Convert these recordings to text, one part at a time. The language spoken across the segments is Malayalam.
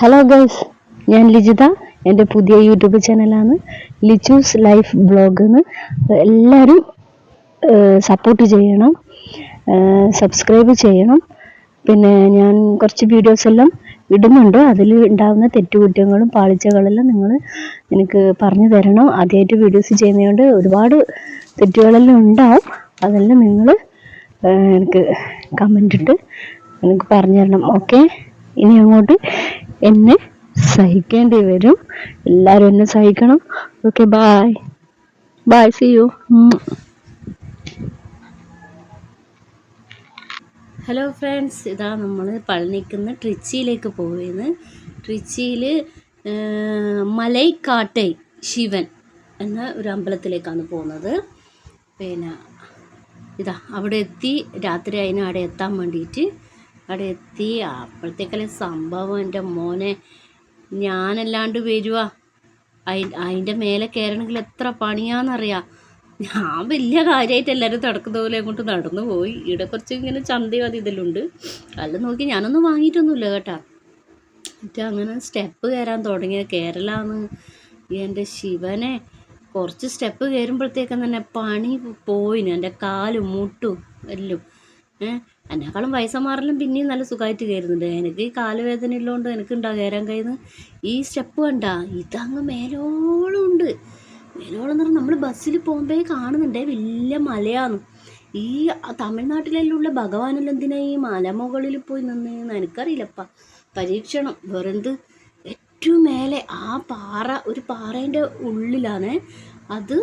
ഹലോ ഗൈസ് ഞാൻ ലിജിത എന്റെ പുതിയ യൂട്യൂബ് ചാനലാണ് ലിജൂസ് ലൈഫ് ബ്ലോഗ് എന്ന് എല്ലാവരും സപ്പോർട്ട് ചെയ്യണം സബ്സ്ക്രൈബ് ചെയ്യണം. പിന്നെ ഞാൻ കുറച്ച് വീഡിയോസ് എല്ലാം ഇടുന്നുണ്ട്. അതിൽ ഉണ്ടാകുന്ന തെറ്റുകുറ്റങ്ങളും പാളിച്ചകളെല്ലാം നിങ്ങൾ എനിക്ക് പറഞ്ഞു തരണം. ആദ്യമായിട്ട് വീഡിയോസ് ചെയ്യുന്നതുകൊണ്ട് ഒരുപാട് തെറ്റുകളെല്ലാം ഉണ്ടാവും. അതെല്ലാം നിങ്ങൾ എനിക്ക് കമന്റ് ഇട്ട് എനിക്ക് പറഞ്ഞു തരണം. ഓക്കെ ഇനി അങ്ങോട്ട് എന്നെ സഹിക്കേണ്ടി വരും. എല്ലാവരും എന്നെ സഹിക്കണം. Okay bye bye see you hello friends ഇതാ നമ്മൾ പളനിക്കുന്ന ട്രിച്ചിയിലേക്ക് പോവുകയാണ് ട്രിച്ചിയിൽ മലൈക്കാട്ടെ ശിവൻ എന്ന ഒരു അമ്പലത്തിലേക്കാണ് പോകുന്നത്. പിന്നെ ഇതാ അവിടെ എത്തി. രാത്രി അതിന് അവിടെ എത്താൻ വേണ്ടിയിട്ട് അവിടെ എത്തി അപ്പോഴത്തേക്കല്ലേ സംഭവം. എന്റെ മോനെ ഞാനല്ലാണ്ട് വരുവാ. അതിന്റെ മേലെ കയറണമെങ്കിൽ എത്ര പണിയാണെന്നറിയാം. ഞാൻ വലിയ കാര്യമായിട്ട് എല്ലാവരും നടക്കുന്ന പോലെ അങ്ങോട്ട് നടന്നു പോയി. ഇവിടെ കുറച്ച് ഇങ്ങനെ ചന്തയും അത് ഇതിലുണ്ട് അല്ല നോക്കി ഞാനൊന്നും വാങ്ങിയിട്ടൊന്നുമില്ല കേട്ടാ. എന്നിട്ട് അങ്ങനെ സ്റ്റെപ്പ് കയറാൻ തുടങ്ങിയ കേരളാന്ന്. എന്റെ ശിവനെ കുറച്ച് സ്റ്റെപ്പ് കയറുമ്പോഴത്തേക്കും തന്നെ പണി പോയിന്. എന്റെ കാലും മുട്ടും എല്ലാം. ഏഹ് എന്നെക്കാളും വയസ്സന്മാരെല്ലാം പിന്നെയും നല്ല സുഖമായിട്ട് കയറുന്നുണ്ട് എനിക്ക് ഈ കാലുവേദന ഉള്ളതുകൊണ്ട് എനിക്ക് ഉണ്ടാ കയറാൻ കഴിയുന്നത്. ഈ സ്റ്റെപ്പ് കണ്ട ഇതങ്ങ് മേലോളം ഉണ്ട്. മേലോളം എന്ന് പറഞ്ഞാൽ നമ്മൾ ബസ്സിൽ പോകുമ്പോഴേ കാണുന്നുണ്ടേ. വലിയ മലയാണ്. ഈ തമിഴ്നാട്ടിലെല്ലാം ഭഗവാനെല്ലാം എന്തിനാ ഈ മലമുകളിൽ പോയി നിന്നേന്ന് എനിക്കറിയില്ലപ്പ പരീക്ഷണം. വെറുതെ ഏറ്റവും മേലെ ആ പാറ ഒരു പാറേന്റെ ഉള്ളിലാണ്. അത്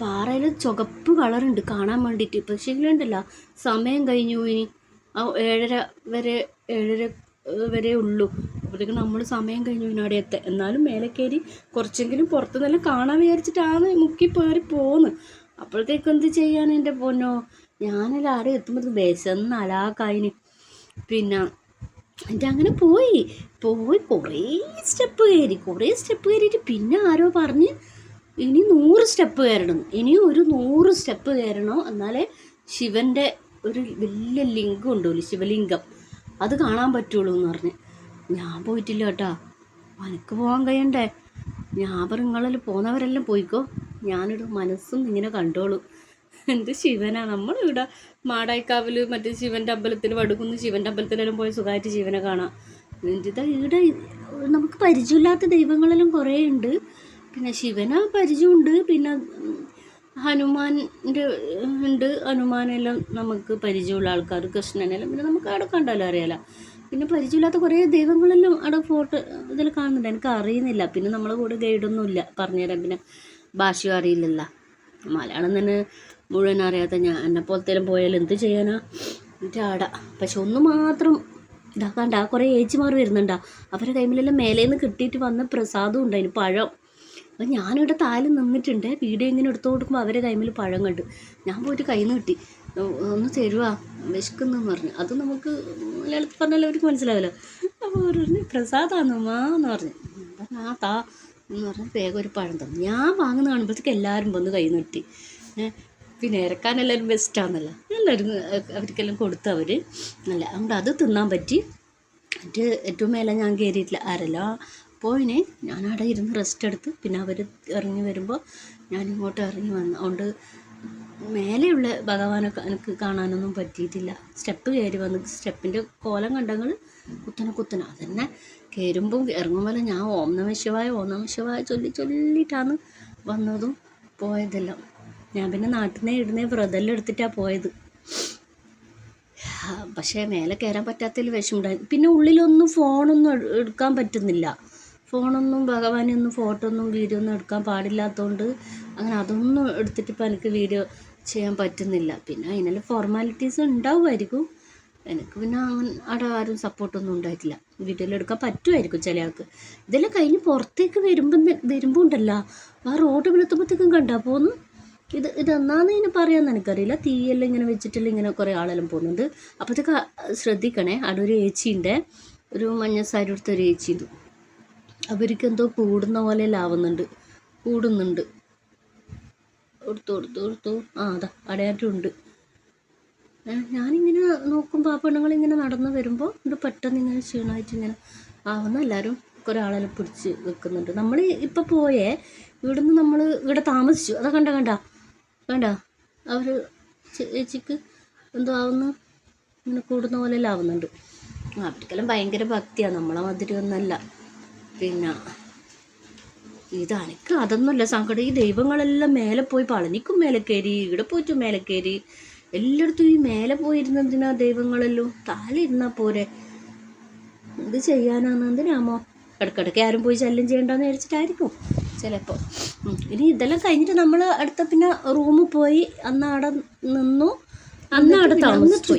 പാറയിൽ ചുവപ്പ് കളറുണ്ട് കാണാൻ വേണ്ടിയിട്ട് പക്ഷേ ഉണ്ടല്ലോ സമയം കഴിഞ്ഞു ഇനി. ഏഴര വരെ ഏഴര വരെ ഉള്ളൂ. അപ്പോഴത്തേക്ക് നമ്മൾ സമയം കഴിഞ്ഞു ഇനി അവിടെ എത്താൻ എന്നാലും മേലെ കയറി കുറച്ചെങ്കിലും പുറത്ത് നല്ല കാണാൻ വിചാരിച്ചിട്ടാണ് മുക്കി പേറി പോകുന്നത് അപ്പോഴത്തേക്ക് എന്ത് ചെയ്യാൻ എന്റെ പൊന്നോ? ഞാനല്ല ആരും എത്തുമ്പോൾ വിശന്ന് അലാക്കായിന് പിന്നെ എന്നിട്ട് അങ്ങനെ പോയി. പോയി കുറേ സ്റ്റെപ്പ് കയറി കുറേ സ്റ്റെപ്പ് കയറിയിട്ട് പിന്നെ ആരോ പറഞ്ഞ് ഇനി നൂറ് സ്റ്റെപ്പ് കയറണം. ഇനി ഒരു നൂറ് സ്റ്റെപ്പ് കയറണോ? എന്നാലേ ശിവന്റെ ഒരു വലിയ ലിംഗം ഉണ്ടല്ലോ ശിവലിംഗം. അത് കാണാൻ പറ്റുള്ളൂ എന്ന് പറഞ്ഞ്. ഞാൻ പോയിട്ടില്ല കേട്ടാ. എനിക്ക് പോകാൻ കഴിയണ്ടേ? ഞാൻ പറഞ്ഞു നിങ്ങളിൽ പോകുന്നവരെല്ലാം പോയിക്കോ. ഞാനൊരു മനസ്സും ഇങ്ങനെ കണ്ടോളൂ. എന്ത് ശിവനാ? നമ്മളിവിടെ മാടായിക്കാവിൽ മറ്റേ ശിവന്റെ അമ്പലത്തിൽ വടുക്കുന്നു ശിവന്റെ അമ്പലത്തിലെല്ലാം പോയി സുഖമായിട്ട് ശിവനെ കാണാം. എന്നിട്ട് ഇവിടെ? നമുക്ക് പരിചയമില്ലാത്ത ദൈവങ്ങളെല്ലാം കുറേ ഉണ്ട് പിന്നെ ശിവന് പരിചയമുണ്ട്. പിന്നെ ഹനുമാന്റെ ഉണ്ട്. ഹനുമാനെല്ലാം നമുക്ക് പരിചയമുള്ള ആൾക്കാർ കൃഷ്ണനെല്ലാം. പിന്നെ നമുക്ക് അവിടെ കണ്ടാലും അറിയാലോ. പിന്നെ പരിചയമില്ലാത്ത കുറേ ദൈവങ്ങളെല്ലാം അവിടെ ഫോട്ടോ ഇതിൽ കാണുന്നുണ്ട്. എനിക്ക് അറിയുന്നില്ല. പിന്നെ നമ്മളെ കൂടെ ഗൈഡൊന്നും ഇല്ല പറഞ്ഞുതരാം. പിന്നെ ഭാഷയും അറിയില്ലല്ലോ. മലയാളം തന്നെ മുഴുവൻ അറിയാത്ത ഞാൻ. എന്നെ പോലത്തേലും പോയാൽ എന്ത് ചെയ്യാനാ? എന്നിട്ട് ആടാ. പക്ഷെ ഒന്ന് മാത്രം ഇതാക്കാണ്ട കുറേ ഏച്ചിമാർ വരുന്നുണ്ടാ. അവരുടെ കൈമിലെല്ലാം മേലേന്ന് കിട്ടിയിട്ട് വന്ന പ്രസാദം ഉണ്ട്. അതിന് പഴം. അപ്പം ഞാനിവിടെ താൽ നിന്നിട്ടുണ്ട്. വീഡിയോ ഇങ്ങനെ എടുത്തു കൊടുക്കുമ്പോൾ അവരെ കൈമിൽ പഴം കണ്ടു. ഞാൻ പോയിട്ട് കൈ നിന്ന് കിട്ടി ഒന്ന് തരുവാ വിശക്കുന്നെന്ന് പറഞ്ഞു. അത് നമുക്ക് മലയാളത്തിൽ പറഞ്ഞാൽ അവർക്ക് മനസ്സിലാവില്ല. അപ്പോൾ അവർ പറഞ്ഞു പ്രസാദാന്നമ്മാ എന്ന് പറഞ്ഞു. പറഞ്ഞു ആ താ എന്ന് പറഞ്ഞാൽ വേഗം ഒരു പഴം തന്നു. ഞാൻ വാങ്ങുന്ന കാണുമ്പോഴത്തേക്ക് എല്ലാവരും വന്ന് കൈ നീട്ടി പിന്നെ ഇറക്കാൻ എല്ലാവരും ബെസ്റ്റാന്നല്ല എല്ലാവരും അവർക്കെല്ലാം കൊടുത്തു അവർ അല്ല അതുകൊണ്ട് അത് തിന്നാൻ പറ്റി. എന്നിട്ട് ഏറ്റവും മേലെ ഞാൻ കയറിയിട്ടില്ല. ആരല്ല. പോയിനെ ഞാൻ അവിടെ ഇരുന്ന് റെസ്റ്റ് എടുത്ത് പിന്നെ അവർ ഇറങ്ങി വരുമ്പോൾ ഞാൻ ഇങ്ങോട്ട് ഇറങ്ങി വന്നു അതുകൊണ്ട് മേലെയുള്ള ഭഗവാനൊക്കെ എനിക്ക് കാണാനൊന്നും പറ്റിയിട്ടില്ല. സ്റ്റെപ്പ് കയറി വന്ന് സ്റ്റെപ്പിന്റെ കോലം കണ്ടങ്ങൾ കുത്തനെ കുത്തനെ. അതന്നെ കയറുമ്പോൾ ഇറങ്ങുമ്പോൾ ഞാൻ ഓം നമ ശിവായ ഓം നമ ശിവായ ചൊല്ലി ചൊല്ലിയിട്ടാണ് വന്നതും പോയതെല്ലാം. ഞാൻ പിന്നെ നാട്ടിൽ നിന്ന് ഇടുന്ന വ്രതെല്ലാം എടുത്തിട്ടാണ് പോയത്. പക്ഷേ മേലെ കയറാൻ പറ്റാത്തതിൽ വിഷമുണ്ടായി പിന്നെ ഉള്ളിലൊന്നും ഫോണൊന്നും എടുക്കാൻ പറ്റുന്നില്ല. ഫോണൊന്നും ഭഗവാനൊന്നും ഫോട്ടോ ഒന്നും വീഡിയോ ഒന്നും എടുക്കാൻ പാടില്ലാത്തതുകൊണ്ട് അങ്ങനെ അതൊന്നും എടുത്തിട്ട് ഇപ്പം എനിക്ക് വീഡിയോ ചെയ്യാൻ പറ്റുന്നില്ല. പിന്നെ അതിനെല്ലാം ഫോർമാലിറ്റീസ് ഉണ്ടാവുമായിരിക്കും. എനിക്ക് പിന്നെ അങ്ങനെ അവിടെ ആരും സപ്പോർട്ടൊന്നും ഉണ്ടായിട്ടില്ല. വീഡിയോയിൽ എടുക്കാൻ പറ്റുമായിരിക്കും ചില ആൾക്ക്. ഇതെല്ലാം കഴിഞ്ഞ് പുറത്തേക്ക് വരുമ്പം വരുമ്പോൾ ഉണ്ടല്ലോ ആ റോഡ് വിളുത്തുമ്പോഴത്തേക്കും കണ്ടാൽ പോകുന്നു ഇത് ഇതെന്നാന്ന് ഇങ്ങനെ പറയാമെന്ന് എനിക്കറിയില്ല. തീയെല്ലാം ഇങ്ങനെ വെച്ചിട്ടെല്ലാം ഇങ്ങനെ കുറേ ആളെല്ലാം പോകുന്നുണ്ട്. അപ്പോഴത്തേക്ക് ശ്രദ്ധിക്കണേ. അവിടെ ഒരു ഏച്ചിന്റെ ഒരു മഞ്ഞ സാരി എടുത്ത ഒരു ഏച്ചിയുണ്ട്. അവർക്ക് എന്തോ കൂടുന്ന പോലെ ലാവുന്നുണ്ട്. കൂടുന്നുണ്ട്. കൊടുത്തു കൊടുത്തു കൊടുത്തു. ആ അതാ അടയാറ്റുണ്ട് ഞാനിങ്ങനെ നോക്കുമ്പോൾ ആ പെണ്ണുങ്ങളിങ്ങനെ നടന്നു വരുമ്പോൾ ഇത് പെട്ടെന്ന് ഇങ്ങനെ ക്ഷീണമായിട്ട് ഇങ്ങനെ ആവുന്ന എല്ലാവരും ഒരാളെ പിടിച്ച് വെക്കുന്നുണ്ട്. നമ്മൾ ഇപ്പം പോയേ ഇവിടുന്ന് നമ്മൾ ഇവിടെ താമസിച്ചു. അതാ കണ്ട കണ്ട കണ്ട. അവർ ചേച്ചിക്ക് എന്തോ ആവുന്നു. ഇങ്ങനെ കൂടുന്ന പോലെ ആവുന്നുണ്ട് അവർക്കെല്ലാം ഭയങ്കര ഭക്തിയാണ് നമ്മളെ മാതിരി ഒന്നല്ല. പിന്നെ ഇതനക്ക് അതൊന്നുമല്ല സങ്കടം. ഈ ദൈവങ്ങളെല്ലാം മേലെ പോയി പളനിക്കും മേലെ കയറി ഇവിടെ പോയിട്ട് മേലെ കയറി. എല്ലായിടത്തും ഈ മേലെ പോയിരുന്നതിനാ ദൈവങ്ങളെല്ലോ താഴെ ഇരുന്നാ പോരെ. ഇത് ചെയ്യാനാന്ന് എന്തിനാമോ? ഇടയ്ക്കിടയ്ക്ക് ആരും പോയി ശല്യം ചെയ്യണ്ടെന്ന് വിചാരിച്ചിട്ടായിരിക്കും ചിലപ്പോൾ. ഇനി ഇതെല്ലാം കഴിഞ്ഞിട്ട് നമ്മൾ അടുത്ത പിന്നെ റൂമിൽ പോയി അന്ന് അവിടെ നിന്നു. അന്ന് അവിടെ താമസിച്ചു.